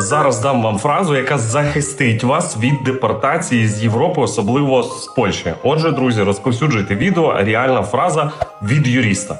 Зараз дам вам фразу, яка захистить вас від депортації з Європи, особливо з Польщі. Отже, друзі, розповсюджуйте відео. Реальна фраза від юриста.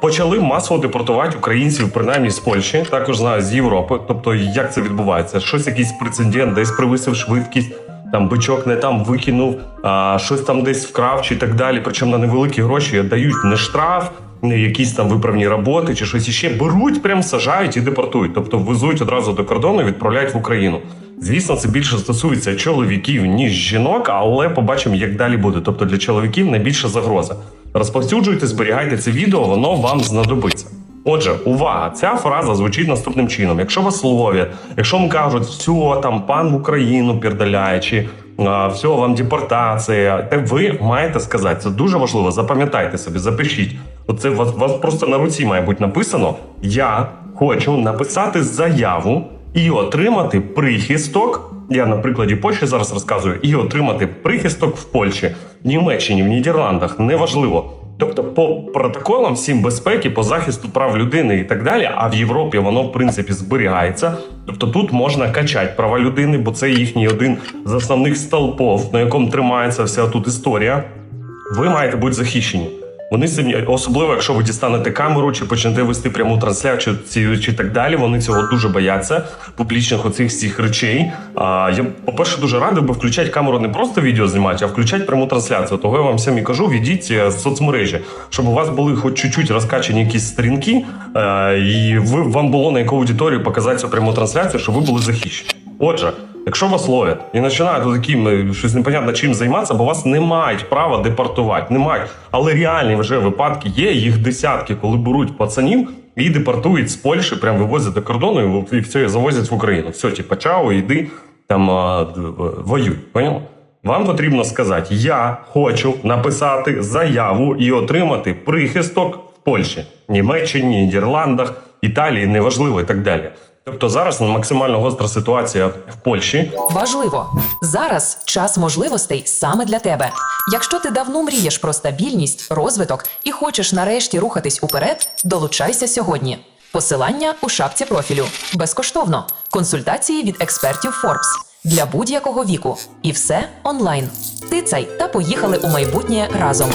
Почали масово депортувати українців, принаймні з Польщі, також знаю з Європи. Тобто, як це відбувається? Щось якийсь прецедент, десь привисив швидкість, там бичок не там викинув, а, щось там десь вкрав чи так далі. Причому на невеликі гроші дають не штраф, якісь там виправні роботи чи щось іще. Беруть, прям сажають і депортують. Тобто везуть одразу до кордону і відправляють в Україну. Звісно, це більше стосується чоловіків ніж жінок, але побачимо, як далі буде. Тобто для чоловіків найбільша загроза. Розповсюджуйте, зберігайте це відео, воно вам знадобиться. Отже, увага! Ця фраза звучить наступним чином: якщо вас ловлять, якщо вам кажуть, все там пан в Україну пірдаляє, чи все вам депортація, те ви маєте сказати. Це дуже важливо. Запам'ятайте собі, запишіть. Оце вас, вас просто на руці має бути написано: Я хочу написати заяву і отримати прихисток. Я на прикладі Польщі зараз розказую, і отримати прихисток в Польщі, в Німеччині, в Нідерландах неважливо. Тобто, по протоколам всім безпеки, по захисту прав людини і так далі. А в Європі воно в принципі зберігається. Тобто тут можна качати права людини, бо це їхній один з основних столпов, на якому тримається вся тут історія. Ви маєте бути захищені. Вони самі, особливо якщо ви дістанете камеру чи почнете вести пряму трансляцію чи, чи так далі. Вони цього дуже бояться публічних оцих всіх речей. А я, по-перше, дуже радий би включати камеру не просто відео знімати, а включати пряму трансляцію. Того я вам самі кажу, відіть е, з соцмережі, щоб у вас були хоч чуть-чуть розкачані якісь сторінки, е, і ви вам було на яку аудиторію показати цю пряму трансляцію, щоб ви були захищені. Отже, якщо вас ловлять і починають таким е, щось непонятно чим займатися, бо вас не мають права депортувати, не мають. Але реальні вже випадки є, їх десятки, коли беруть пацанів і депортують з Польщі, прям вивозять до кордону і, все завозять в Україну. Все, типа, чао, йди там воюй. Поняв? Вам потрібно сказати: я хочу написати заяву і отримати прихисток в Польщі, Німеччині, Нідерландах, Італії, неважливо і так далі. Тобто зараз максимально гостра ситуація в Польщі. Важливо зараз час можливостей саме для тебе. Якщо ти давно мрієш про стабільність, розвиток і хочеш нарешті рухатись уперед, долучайся сьогодні. Посилання у шапці профілю безкоштовно. Консультації від експертів Forbes для будь-якого віку. І все онлайн. Тицай та поїхали у майбутнє разом.